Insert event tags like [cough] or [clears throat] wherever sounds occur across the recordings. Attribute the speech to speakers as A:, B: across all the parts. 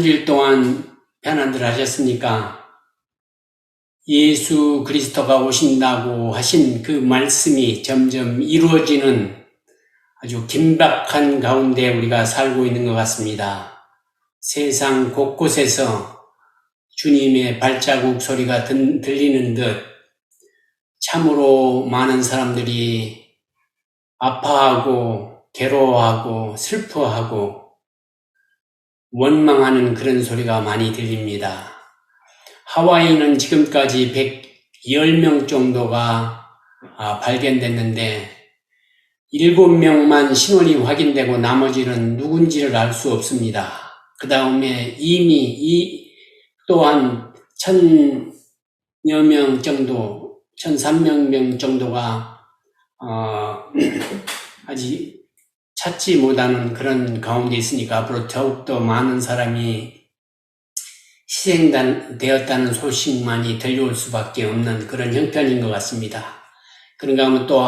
A: 한 주일 동안 편안들 하셨습니까? 예수 그리스도가 오신다고 하신 그 말씀이 점점 이루어지는 아주 긴박한 가운데 우리가 살고 있는 것 같습니다. 세상 곳곳에서 주님의 발자국 소리가 든- 들리는 듯 참으로 많은 사람들이 아파하고 괴로워하고 슬퍼하고 원망하는 그런 소리가 많이 들립니다. 하와이는 지금까지 110명 정도가 아, 발견됐는데 7명만 신원이 확인되고 나머지는 누군지를 알 수 없습니다. 그 다음에 이미 이 또한 천여 명 정도, 천삼백 명 정도가 어, [clears throat] 아직 찾지 못하는 그런 가운데 있으니까 앞으로 더욱더 많은 사람이 희생되었다는 소식만이 들려올 수밖에 없는 그런 형편인 것 같습니다. 그런가 하면 또,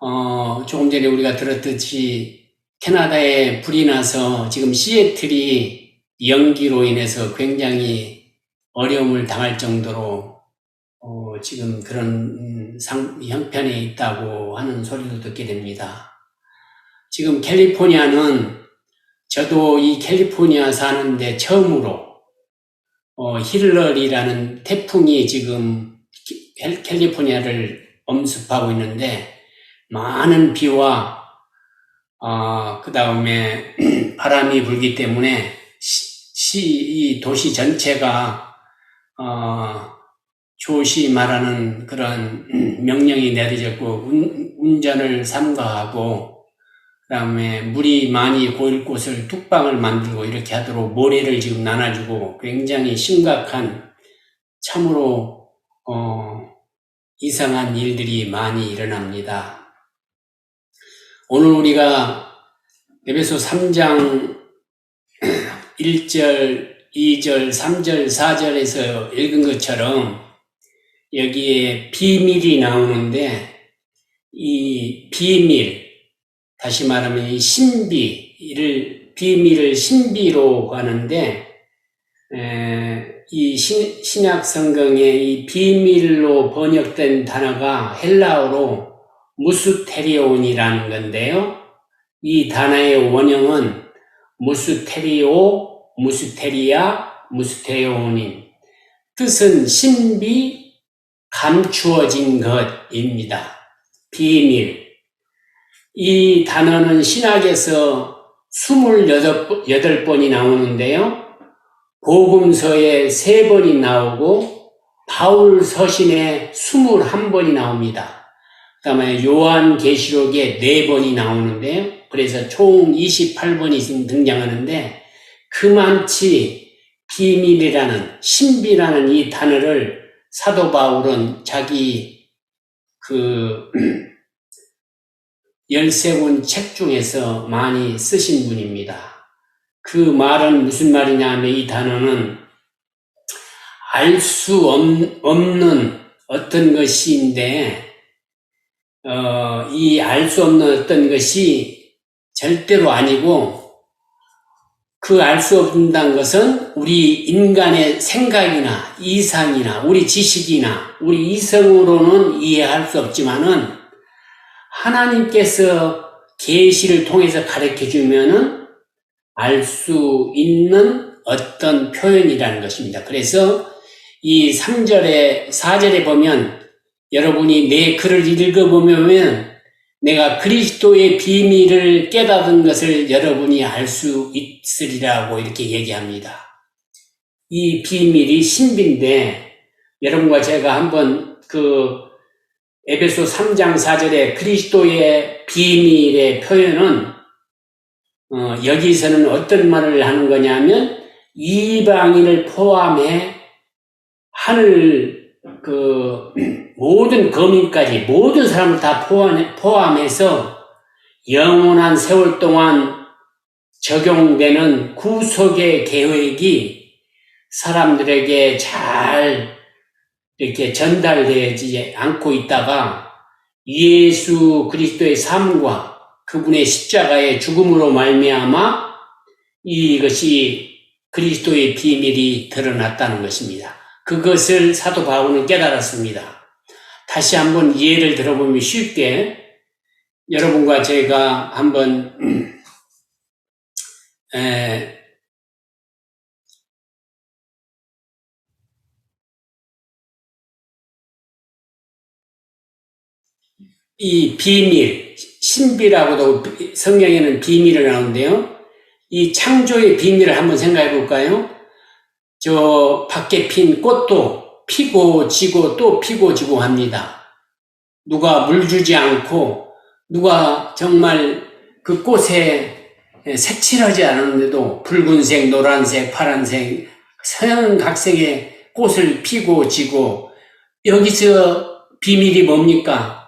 A: 어, 조금 전에 우리가 들었듯이 캐나다에 불이 나서 지금 시애틀이 연기로 인해서 굉장히 어려움을 당할 정도로 어, 지금 그런 음, 상, 형편에 있다고 하는 소리도 듣게 됩니다. 지금 캘리포니아는 저도 이 캘리포니아 사는데 처음으로 어, 힐러리라는 태풍이 지금 캘- 캘리포니아를 엄습하고 있는데 많은 비와 어, 그 다음에 [clears throat] 바람이 불기 때문에 시, 시- 이 도시 전체가 어, 조심하라는 그런 [clears throat] 명령이 내려졌고 운, 운전을 삼가하고 그 다음에 물이 많이 고일 곳을 뚝방을 만들고 이렇게 하도록 모래를 지금 나눠주고 굉장히 심각한 참으로 어, 이상한 일들이 많이 일어납니다. 오늘 우리가 에베소 3장 1절, 2절, 3절, 4절에서 읽은 것처럼 여기에 비밀이 나오는데 이 비밀, 다시 말하면 이 신비를, 비밀을 신비로 하는데 에, 이 신, 신약 성경에 이 비밀로 번역된 단어가 헬라어로 무스테리온이라는 건데요. 이 단어의 원형은 무스테리오, 무스테리아, 무스테리온인 뜻은 신비, 감추어진 것입니다. 비밀. 이 단어는 신학에서 28번이 나오는데요. 복음서에 3번이 나오고 바울 서신에 21번이 나옵니다. 그 다음에 요한 계시록에 4번이 나오는데요. 그래서 총 28번이 등장하는데 그만치 비밀이라는 신비라는 이 단어를 사도 바울은 자기 그 13권 책 중에서 많이 쓰신 분입니다. 그 말은 무슨 말이냐 하면 이 단어는 알 수 없는 어떤 것인데, 어, 이 알 수 없는 어떤 것이 절대로 아니고, 그 알 수 없다는 것은 우리 인간의 생각이나 이상이나 우리 지식이나 우리 이성으로는 이해할 수 없지만은 하나님께서 계시를 통해서 가르쳐 주면은 알 수 있는 어떤 표현이라는 것입니다. 그래서 이 3절에 4절에 보면 여러분이 내 글을 읽어보면 내가 그리스도의 비밀을 깨닫은 것을 여러분이 알 수 있으리라고 이렇게 얘기합니다. 이 비밀이 신비인데 여러분과 제가 한번 그 에베소 3장 4절에 그리스도의 비밀의 표현은 어, 여기서는 어떤 말을 하는 거냐면 이방인을 포함해 하늘 그 [clears throat] 모든 거민까지 모든 사람을 다 포함, 포함해서 영원한 세월 동안 적용되는 구속의 계획이 사람들에게 잘 이렇게 전달되지 않고 있다가 예수 그리스도의 삶과 그분의 십자가의 죽음으로 말미암아 이것이 그리스도의 비밀이 드러났다는 것입니다. 그것을 사도 바울은 깨달았습니다. 다시 한번 예를 들어보면 쉽게 여러분과 제가 한번 [clears throat] 에, 이 비밀, 신비라고도 성경에는 비밀을 나오는데요. 이 창조의 비밀을 한번 생각해 볼까요? 저 밖에 핀 꽃도 피고 지고 또 피고 지고 합니다. 누가 물 주지 않고 누가 정말 그 꽃에 색칠하지 않았는데도 붉은색, 노란색, 파란색, 서양 각색의 꽃을 피고 지고 여기서 비밀이 뭡니까?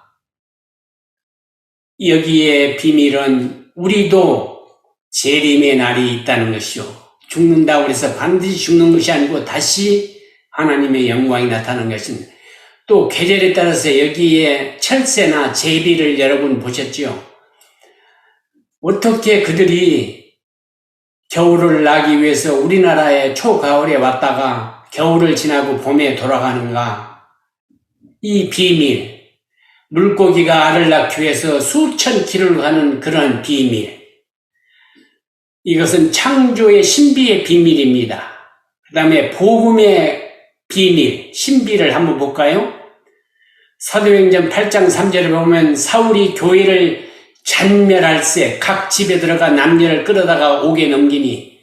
A: 여기에 비밀은 우리도 재림의 날이 있다는 것이요. 죽는다고 해서 반드시 죽는 것이 아니고 다시 하나님의 영광이 나타나는 것입니다. 또 계절에 따라서 여기에 철새나 제비를 여러분 보셨죠? 어떻게 그들이 겨울을 나기 위해서 우리나라의 초가을에 왔다가 겨울을 지나고 봄에 돌아가는가? 이 비밀, 물고기가 알을 낳기 위해서 수천 킬로를 가는 그런 비밀. 이것은 창조의 신비의 비밀입니다. 그 다음에 복음의 비밀, 신비를 한번 볼까요? 사도행전 8장 3절에 보면 사울이 교회를 잔멸할세 각 집에 들어가 남녀를 끌어다가 옥에 넘기니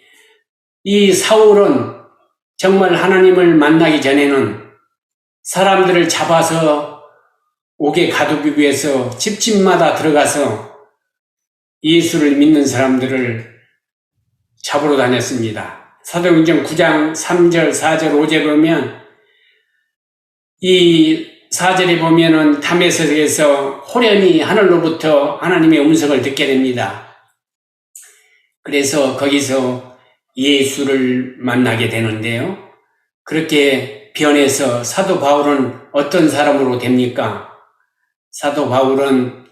A: 이 사울은 정말 하나님을 만나기 전에는 사람들을 잡아서 옥에 가두기 위해서 집집마다 들어가서 예수를 믿는 사람들을 잡으러 다녔습니다. 사도행전 9장 3절, 4절, 5절 보면 이 4절에 보면은 담에서에서 호련히 하늘로부터 하나님의 음성을 듣게 됩니다. 그래서 거기서 예수를 만나게 되는데요. 그렇게 변해서 사도 바울은 어떤 사람으로 됩니까? 사도 바울은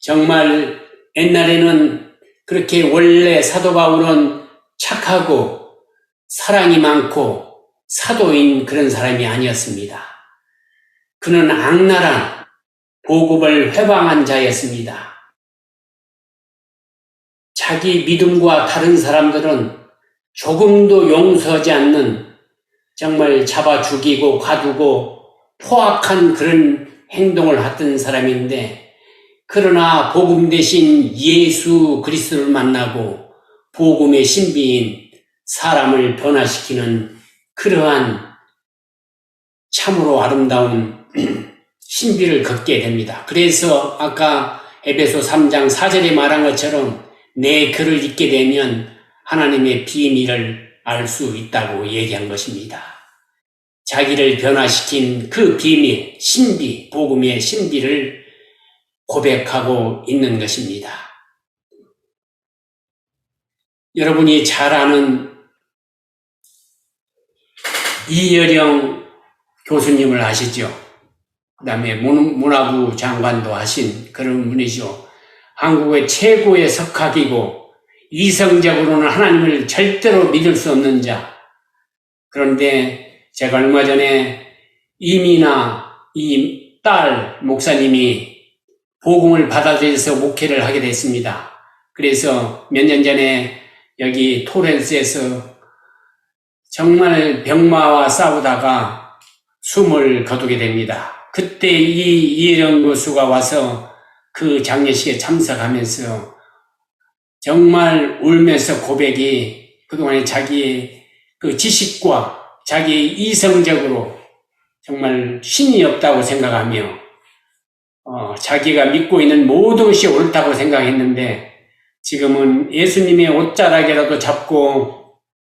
A: 정말 옛날에는 그렇게 원래 사도 바울은 착하고 사랑이 많고 사도인 그런 사람이 아니었습니다. 그는 악랄한 보급을 회방한 자였습니다. 자기 믿음과 다른 사람들은 조금도 용서하지 않는 정말 잡아 죽이고 가두고 포악한 그런 행동을 했던 사람인데 그러나 복음 대신 예수 그리스도를 만나고 복음의 신비인 사람을 변화시키는 그러한 참으로 아름다운 [clears throat] 신비를 걷게 됩니다. 그래서 아까 에베소 3장 4절에 말한 것처럼 내 글을 읽게 되면 하나님의 비밀을 알 수 있다고 얘기한 것입니다. 자기를 변화시킨 그 비밀, 신비, 복음의 신비를 고백하고 있는 것입니다. 여러분이 잘 아는 이여령 교수님을 아시죠? 그 다음에 문화부 장관도 하신 그런 분이죠. 한국의 최고의 석학이고 이성적으로는 하나님을 절대로 믿을 수 없는 자. 그런데 제가 얼마 전에 이미나 이 딸 목사님이 복음을 받아들여서 목회를 하게 됐습니다. 그래서 몇 년 전에 여기 토렌스에서 정말 병마와 싸우다가 숨을 거두게 됩니다. 그때 이 이혜령 교수가 와서 그 장례식에 참석하면서 정말 울면서 고백이 그동안에 자기의 그 지식과 자기 이성적으로 정말 신이 없다고 생각하며 어, 자기가 믿고 있는 모든 것이 옳다고 생각했는데 지금은 예수님의 옷자락이라도 잡고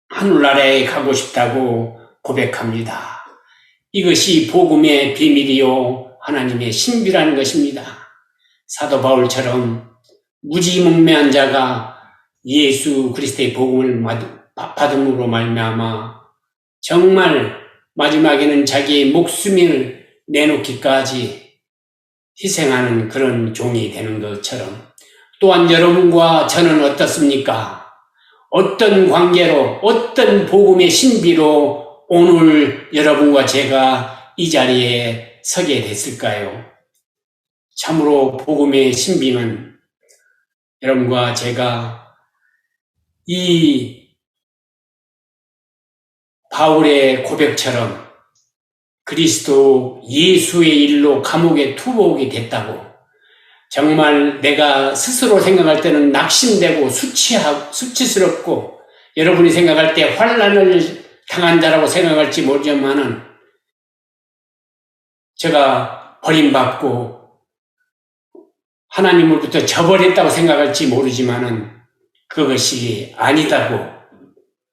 A: 하늘나라에 가고 싶다고 고백합니다. 이것이 복음의 비밀이요 하나님의 신비라는 것입니다. 사도 바울처럼 무지몽매한 자가 예수 그리스도의 복음을 받음으로 말미암아 정말 마지막에는 자기의 목숨을 내놓기까지 희생하는 그런 종이 되는 것처럼 또한 여러분과 저는 어떻습니까? 어떤 관계로, 어떤 복음의 신비로 오늘 여러분과 제가 이 자리에 서게 됐을까요? 참으로 복음의 신비는 여러분과 제가 이 바울의 고백처럼 그리스도 예수의 일로 감옥에 투복이 됐다고. 정말 내가 스스로 생각할 때는 낙심되고 수치하고 수치스럽고 여러분이 생각할 때 환란을 당한 자라고 생각할지 모르지만은 제가 버림받고 하나님으로부터 저버렸다고 생각할지 모르지만은 그것이 아니다고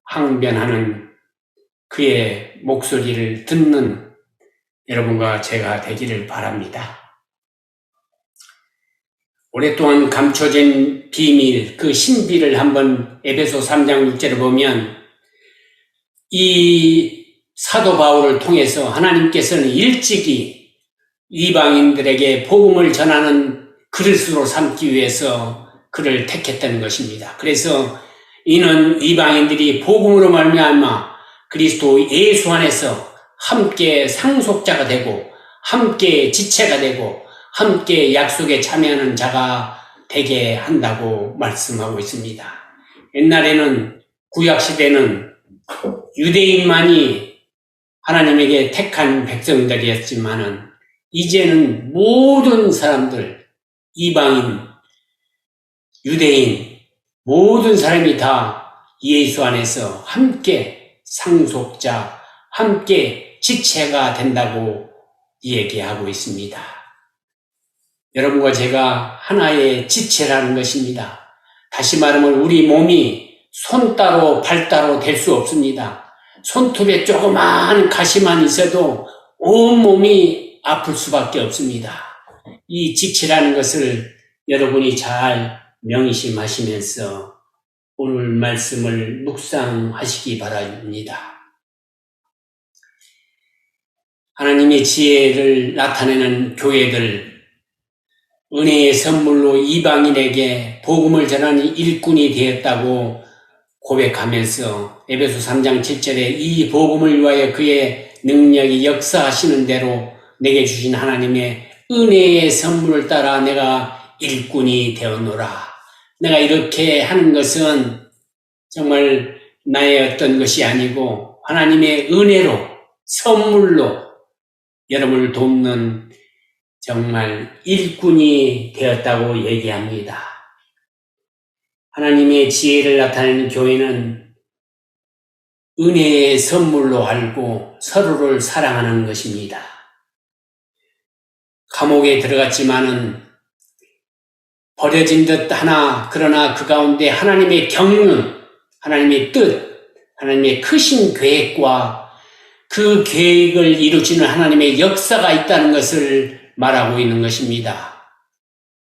A: 항변하는 그의 목소리를 듣는 여러분과 제가 되기를 바랍니다. 오랫동안 감춰진 비밀, 그 신비를 한번 에베소 3장 6절을 보면 이 사도 바울을 통해서 하나님께서는 일찍이 이방인들에게 복음을 전하는 그릇으로 삼기 위해서 그를 택했다는 것입니다. 그래서 이는 이방인들이 복음으로 말미암아 그리스도 예수 안에서 함께 상속자가 되고 함께 지체가 되고 함께 약속에 참여하는 자가 되게 한다고 말씀하고 있습니다. 옛날에는 구약 시대는 유대인만이 하나님에게 택한 백성들이었지만은 이제는 모든 사람들 이방인 유대인 모든 사람이 다 예수 안에서 함께 상속자 함께 지체가 된다고 얘기하고 있습니다. 여러분과 제가 하나의 지체라는 것입니다. 다시 말하면 우리 몸이 손 따로 발 따로 될 수 없습니다. 손톱에 조그마한 가시만 있어도 온 몸이 아플 수밖에 없습니다. 이 지체라는 것을 여러분이 잘 명심하시면서 오늘 말씀을 묵상하시기 바랍니다. 하나님의 지혜를 나타내는 교회들, 은혜의 선물로 이방인에게 복음을 전하는 일꾼이 되었다고 고백하면서 에베소 3장 7절에 이 복음을 위하여 그의 능력이 역사하시는 대로 내게 주신 하나님의 은혜의 선물을 따라 내가 일꾼이 되었노라. 내가 이렇게 하는 것은 정말 나의 어떤 것이 아니고 하나님의 은혜로 선물로 여러분을 돕는 정말 일꾼이 되었다고 얘기합니다. 하나님의 지혜를 나타내는 교회는 은혜의 선물로 알고 서로를 사랑하는 것입니다. 감옥에 들어갔지만은 버려진 듯 하나 그러나 그 가운데 하나님의 경륜, 하나님의 뜻, 하나님의 크신 계획과 그 계획을 이루시는 하나님의 역사가 있다는 것을 말하고 있는 것입니다.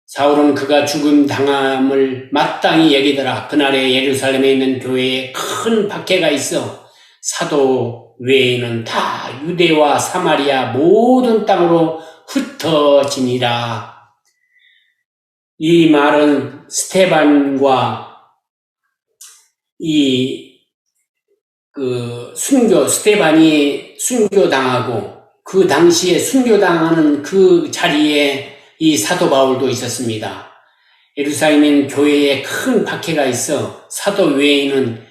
A: 사울은 그가 죽음 당함을 마땅히 여기더라. 그날에 예루살렘에 있는 교회에 큰 박해가 있어 사도 외에는 다 유대와 사마리아 모든 땅으로 흩어지니라. 이 말은 스테반과 이 그 순교 스테반이 순교당하고 그 당시에 순교당하는 그 자리에 이 사도 바울도 있었습니다. 예루살렘인 교회에 큰 박해가 있어 사도 외에는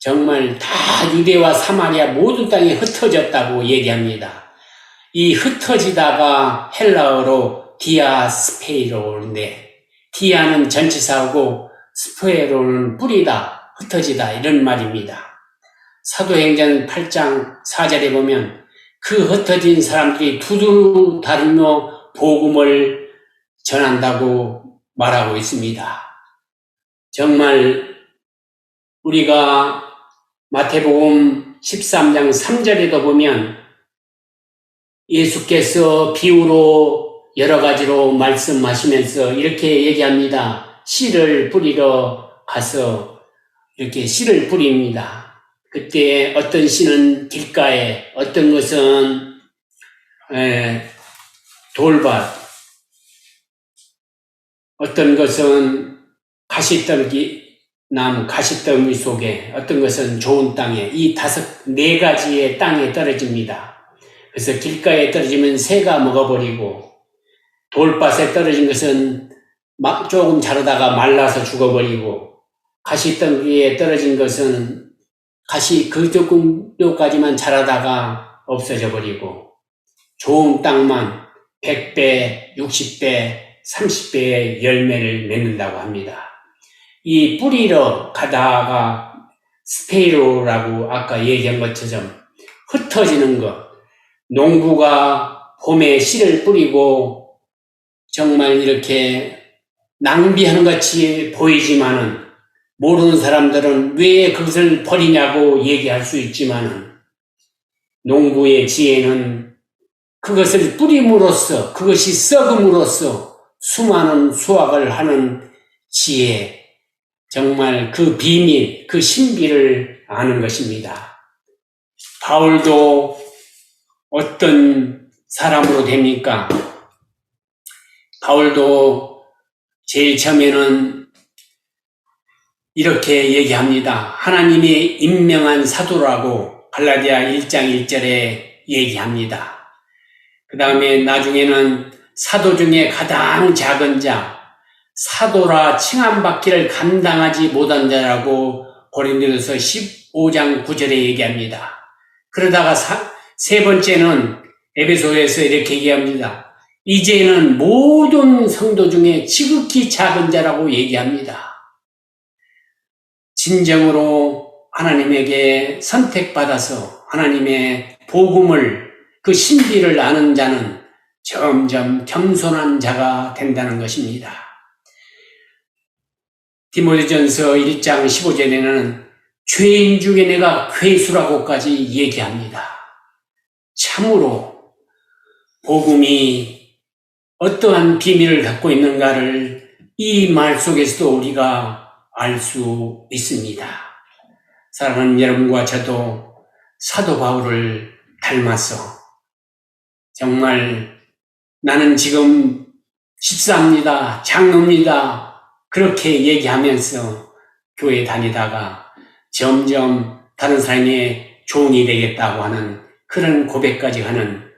A: 정말 다 유대와 사마리아 모든 땅이 흩어졌다고 얘기합니다. 이 흩어지다가 헬라어로 디아스페이로인데 디아는 전치사하고 스페로는 뿌리다, 흩어지다 이런 말입니다. 사도행전 8장 4절에 보면 그 흩어진 사람들이 두루 다리며 복음을 전한다고 말하고 있습니다. 정말 우리가 마태복음 13장 3절에도 보면 예수께서 비유로 여러 가지로 말씀하시면서 이렇게 얘기합니다. 씨를 뿌리러 가서 이렇게 씨를 뿌립니다. 그때 어떤 씨는 길가에, 어떤 것은 돌밭, 어떤 것은 가시떨기 나무 가시더미 속에 어떤 것은 좋은 땅에 이 다섯 네 가지의 땅에 떨어집니다. 그래서 길가에 떨어지면 새가 먹어버리고 돌밭에 떨어진 것은 막 조금 자라다가 말라서 죽어버리고 가시덩이에 떨어진 것은 가시 그 정도까지만 자라다가 없어져 버리고 좋은 땅만 100배, 60배, 30배의 열매를 맺는다고 합니다. 이 뿌리로 가다가 스페이로라고 아까 얘기한 것처럼 흩어지는 것, 농부가 봄에 씨를 뿌리고 정말 이렇게 낭비하는 같이 보이지만은 모르는 사람들은 왜 그것을 버리냐고 얘기할 수 있지만은 농부의 지혜는 그것을 뿌림으로써 그것이 썩음으로써 수많은 수확을 하는 지혜 정말 그 비밀 그 신비를 아는 것입니다. 바울도 어떤 사람으로 됩니까? 바울도 제일 처음에는 이렇게 얘기합니다. 하나님이 임명한 사도라고 갈라디아 1장 1절에 얘기합니다. 그 다음에 나중에는 사도 중에 가장 작은 자, 사도라 칭함받기를 감당하지 못한 자라고 고린도서 15장 9절에 얘기합니다. 그러다가 사, 세 번째는 에베소에서 이렇게 얘기합니다. 이제는 모든 성도 중에 지극히 작은 자라고 얘기합니다. 진정으로 하나님에게 선택받아서 하나님의 복음을 그 신비를 아는 자는 점점 겸손한 자가 된다는 것입니다. 디모데전서 1장 15절에는 죄인 중에 내가 괴수라고까지 얘기합니다. 참으로 복음이 어떠한 비밀을 갖고 있는가를 이 말 속에서도 우리가 알 수 있습니다. 사랑하는 여러분과 저도 사도 바울을 닮아서 정말 나는 지금 집사입니다. 장로입니다. 그렇게 얘기하면서 교회 다니다가 점점 다른 사람의 종이 되겠다고 하는 그런 고백까지 하는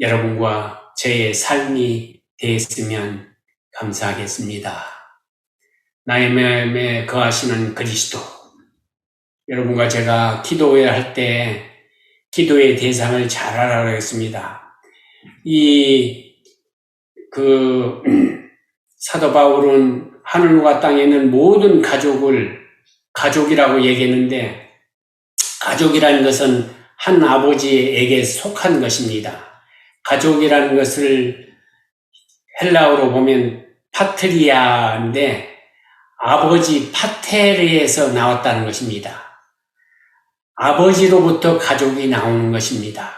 A: 여러분과 저의 삶이 되었으면 감사하겠습니다. 나의 마음에 거하시는 그리스도. 여러분과 제가 기도해야 할때 기도의 대상을 잘 알아야 겠습니다. 이, 그, [clears throat] 사도 바울은 하늘과 땅에 있는 모든 가족을 가족이라고 얘기했는데, 가족이라는 것은 한 아버지에게 속한 것입니다. 가족이라는 것을 헬라어로 보면 파트리아인데, 아버지 파테르에서 나왔다는 것입니다. 아버지로부터 가족이 나오는 것입니다.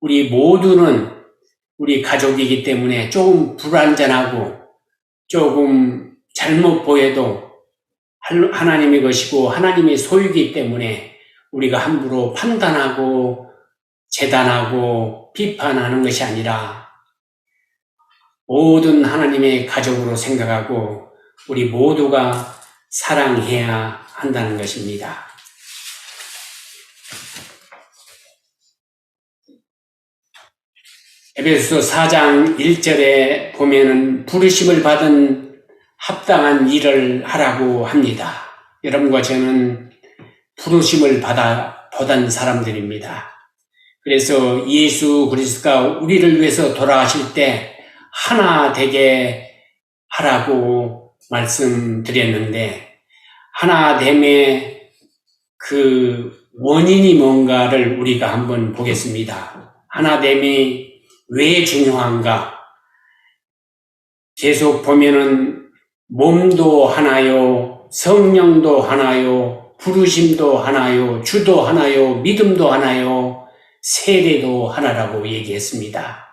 A: 우리 모두는 우리 가족이기 때문에 조금 불완전하고 조금 잘못 보여도 하나님의 것이고 하나님의 소유이기 때문에 우리가 함부로 판단하고 재단하고 비판하는 것이 아니라 모든 하나님의 가족으로 생각하고 우리 모두가 사랑해야 한다는 것입니다. 에베소 4장 1절에 보면은 부르심을 받은 합당한 일을 하라고 합니다. 여러분과 저는 부르심을 받아 보단 사람들입니다. 그래서 예수 그리스도가 우리를 위해서 돌아가실 때 하나 되게 하라고 말씀드렸는데 하나 됨의 그 원인이 뭔가를 우리가 한번 보겠습니다. 하나 됨이 왜 중요한가? 계속 보면은 몸도 하나요, 성령도 하나요, 부르심도 하나요, 주도 하나요, 믿음도 하나요, 세례도 하나라고 얘기했습니다.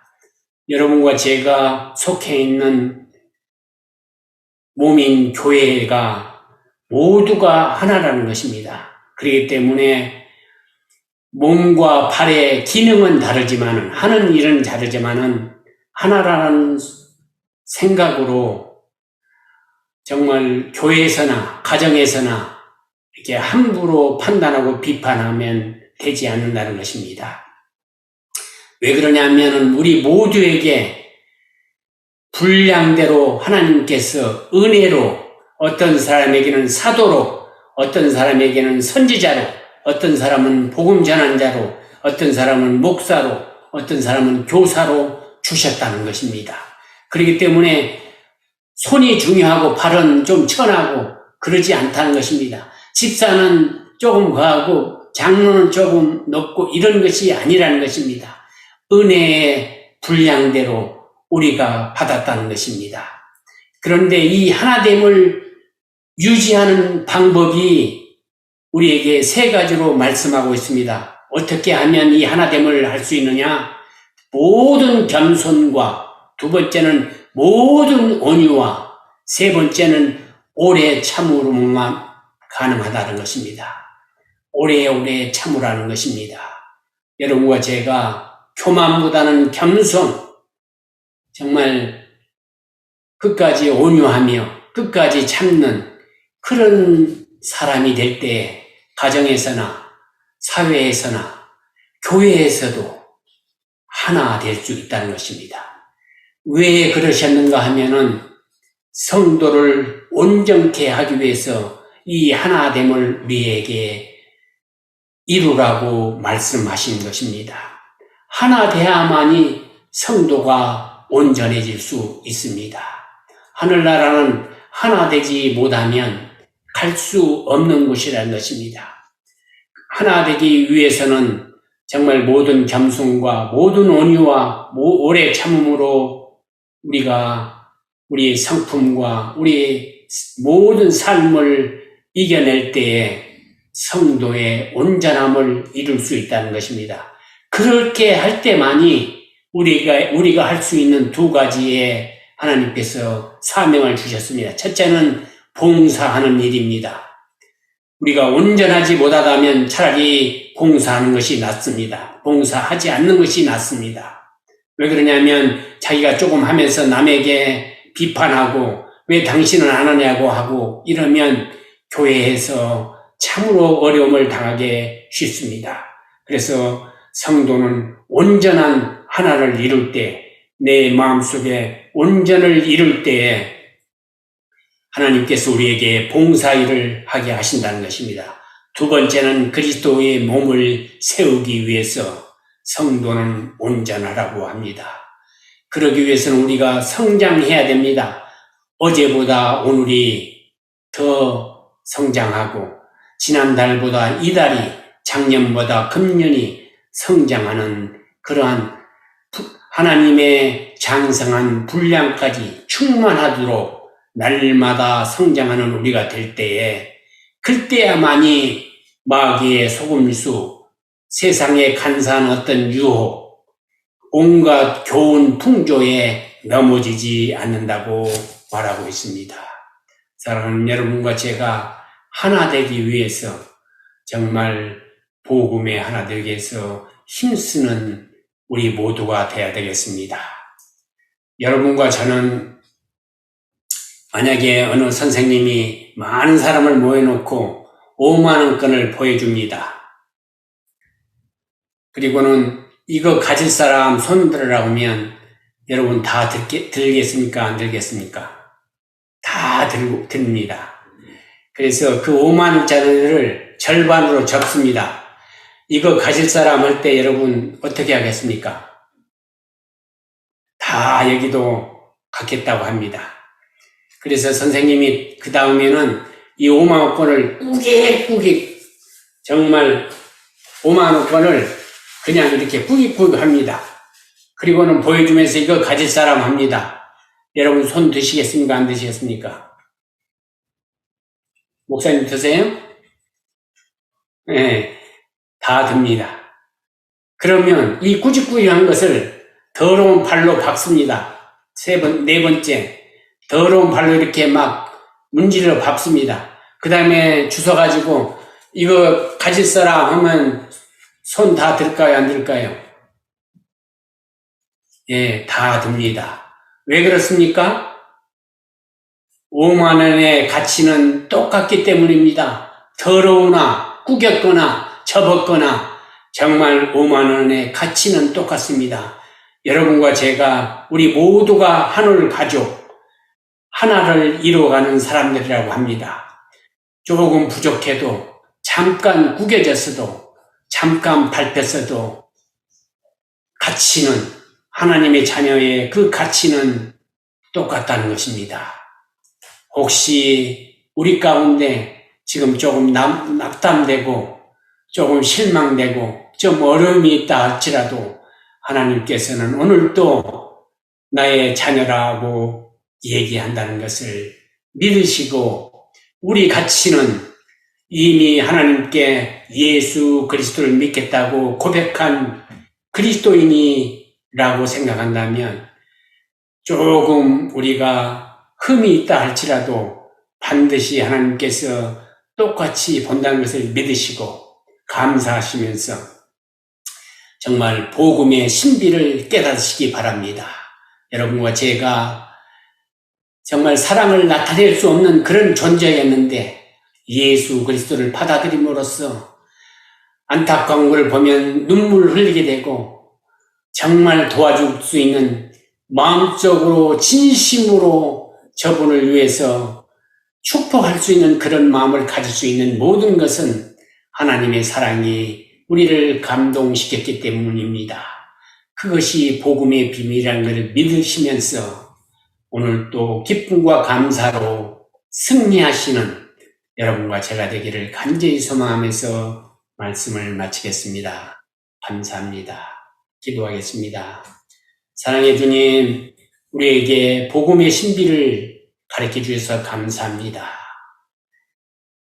A: 여러분과 제가 속해 있는 몸인 교회가 모두가 하나라는 것입니다. 그렇기 때문에 몸과 발의 기능은 다르지만 하는 일은 다르지만은 하나라는 생각으로 정말 교회에서나 가정에서나 이렇게 함부로 판단하고 비판하면 되지 않는다는 것입니다. 왜 그러냐면은 우리 모두에게 분량대로 하나님께서 은혜로 어떤 사람에게는 사도로 어떤 사람에게는 선지자로 어떤 사람은 복음 전환자로 어떤 사람은 목사로 어떤 사람은 교사로 주셨다는 것입니다. 그렇기 때문에 손이 중요하고 발은 좀 천하고 그러지 않다는 것입니다. 집사는 조금 과하고 장로는 조금 높고 이런 것이 아니라는 것입니다. 은혜의 분량대로 우리가 받았다는 것입니다. 그런데 이 하나됨을 유지하는 방법이 우리에게 세 가지로 말씀하고 있습니다. 어떻게 하면 이 하나됨을 할 수 있느냐? 모든 겸손과 두 번째는 모든 온유와 세 번째는 오래 참으로만 가능하다는 것입니다. 오래오래 참으라는 것입니다. 여러분과 제가 교만보다는 겸손, 정말 끝까지 온유하며 끝까지 참는 그런 사람이 될 때 가정에서나 사회에서나 교회에서도 하나 될 수 있다는 것입니다. 왜 그러셨는가 하면은 성도를 온전케 하기 위해서 이 하나됨을 우리에게 이루라고 말씀하신 것입니다. 하나 돼야만이 성도가 온전해질 수 있습니다. 하늘나라는 하나 되지 못하면 갈 수 없는 곳이라는 것입니다. 하나 되기 위해서는 정말 모든 겸손과 모든 온유와 오래 참음으로 우리가 우리의 성품과 우리의 모든 삶을 이겨낼 때에 성도의 온전함을 이룰 수 있다는 것입니다. 그렇게 할 때만이 우리가 우리가 할 수 있는 두 가지의 하나님께서 사명을 주셨습니다. 첫째는 봉사하는 일입니다. 우리가 온전하지 못하다면 차라리 봉사하는 것이 낫습니다. 봉사하지 않는 것이 낫습니다. 왜 그러냐면 자기가 조금 하면서 남에게 비판하고 왜 당신은 안 하냐고 하고 이러면 교회에서 참으로 어려움을 당하게 쉽습니다. 그래서 성도는 온전한 하나를 이룰 때, 내 마음속에 온전을 이룰 때에 하나님께서 우리에게 봉사일을 하게 하신다는 것입니다. 두 번째는 그리스도의 몸을 세우기 위해서 성도는 온전하라고 합니다. 그러기 위해서는 우리가 성장해야 됩니다. 어제보다 오늘이 더 성장하고 지난달보다 이달이 작년보다 금년이 성장하는 그러한 하나님의 장성한 분량까지 충만하도록 날마다 성장하는 우리가 될 때에 그때야만이 마귀의 속음수, 세상에 간사한 어떤 유혹, 온갖 교훈 풍조에 넘어지지 않는다고 말하고 있습니다. 사랑하는 여러분과 제가 하나 되기 위해서 정말 복음의 하나 되기 위해서 힘쓰는 우리 모두가 되어야 되겠습니다. 여러분과 저는 만약에 어느 선생님이 많은 사람을 모여놓고 5만 원권을 보여줍니다. 그리고는 이거 가질 사람 손 들으라고 하면 여러분 다 들게, 들겠습니까? 안 들겠습니까? 다 들, 듭니다. 그래서 그 5만 원짜리를 절반으로 접습니다. 이거 가질 사람 할 때 여러분 어떻게 하겠습니까? 다 여기도 갖겠다고 합니다. 그래서 선생님이 그 다음에는 이 5만 원권을 꾸깃꾸깃 정말 5만 원권을 그냥 이렇게 꾸깃꾸깃 합니다. 그리고는 보여주면서 이거 가질 사람 합니다. 여러분 손 드시겠습니까? 안 드시겠습니까? 목사님 드세요? 네, 다 듭니다. 그러면 이 꾸깃꾸깃한 것을 더러운 발로 밟습니다. 세 번, 네 번째. 더러운 발로 이렇게 막 문지르러 밟습니다. 그 다음에 주워가지고 이거 가질 사람 하면 손 다 들까요? 안 들까요? 예, 다 듭니다. 왜 그렇습니까? 5만 원의 가치는 똑같기 때문입니다. 더러우나 구겼거나 접었거나 정말 5만 원의 가치는 똑같습니다. 여러분과 제가 우리 모두가 하늘 가족 하나를 이루어가는 사람들이라고 합니다. 조금 부족해도 잠깐 구겨졌어도 잠깐 밟혔어도 가치는 하나님의 자녀의 그 가치는 똑같다는 것입니다. 혹시 우리 가운데 지금 조금 남, 낙담되고 조금 실망되고 좀 어려움이 있다 할지라도 하나님께서는 오늘도 나의 자녀라고 얘기한다는 것을 믿으시고 우리 가치는 이미 하나님께 예수 그리스도를 믿겠다고 고백한 그리스도인이라고 생각한다면 조금 우리가 흠이 있다 할지라도 반드시 하나님께서 똑같이 본다는 것을 믿으시고 감사하시면서 정말 복음의 신비를 깨닫으시기 바랍니다. 여러분과 제가 정말 사랑을 나타낼 수 없는 그런 존재였는데 예수 그리스도를 받아들임으로써 안타까운 걸 보면 눈물 흘리게 되고 정말 도와줄 수 있는 마음적으로 진심으로 저분을 위해서 축복할 수 있는 그런 마음을 가질 수 있는 모든 것은 하나님의 사랑이 우리를 감동시켰기 때문입니다. 그것이 복음의 비밀이라는 것을 믿으시면서 오늘 또 기쁨과 감사로 승리하시는 여러분과 제가 되기를 간절히 소망하면서 말씀을 마치겠습니다. 감사합니다. 기도하겠습니다. 사랑의 주님, 우리에게 복음의 신비를 가르쳐 주셔서 감사합니다.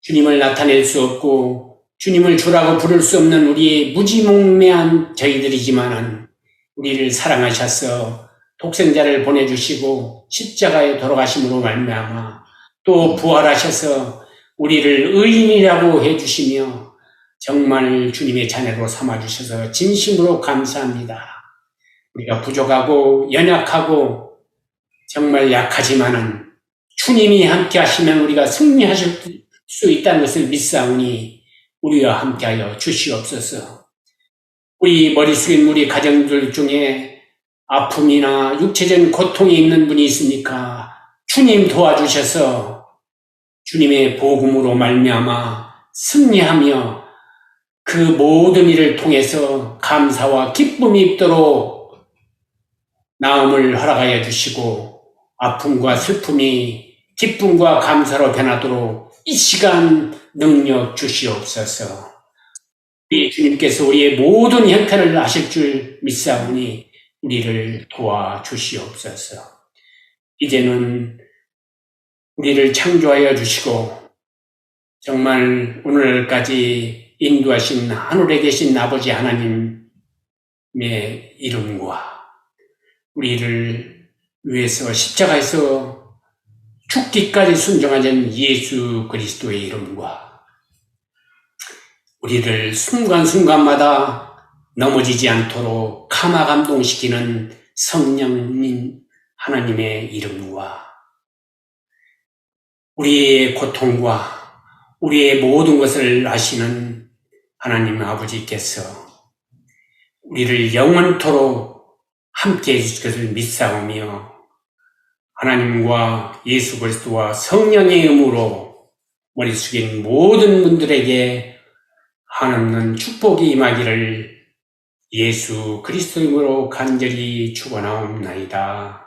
A: 주님을 나타낼 수 없고 주님을 주라고 부를 수 없는 우리의 무지몽매한 저희들이지만은 우리를 사랑하셔서 독생자를 보내주시고 십자가에 돌아가심으로 말미암아 또 부활하셔서 우리를 의인이라고 해주시며 정말 주님의 자녀로 삼아주셔서 진심으로 감사합니다. 우리가 부족하고 연약하고 정말 약하지만은 주님이 함께 하시면 우리가 승리하실 수 있다는 것을 믿사오니 우리와 함께하여 주시옵소서. 우리 머리 숙인 우리 가정들 중에 아픔이나 육체적인 고통이 있는 분이 있습니까? 주님 도와주셔서 주님의 복음으로 말미암아 승리하며 그 모든 일을 통해서 감사와 기쁨이 있도록 나음을 허락하여 주시고 아픔과 슬픔이 기쁨과 감사로 변하도록 이 시간 능력 주시옵소서. 우리 주님께서 우리의 모든 형편을 아실 줄 믿사오니 우리를 도와주시옵소서. 이제는 우리를 창조하여 주시고 정말 오늘까지 인도하신 하늘에 계신 아버지 하나님의 이름과 우리를 위해서 십자가에서 죽기까지 순종하는 예수 그리스도의 이름과 우리를 순간순간마다 넘어지지 않도록 감화 감동시키는 성령님 하나님의 이름과 우리의 고통과 우리의 모든 것을 아시는 하나님 아버지께서 우리를 영원토록 함께 해주실 것을 믿사오며 하나님과 예수 그리스도와 성령의 의무로 머리 숙인 모든 분들에게 한없는 축복이 임하기를 예수 그리스도 이름으로 간절히 축원하옵나이다.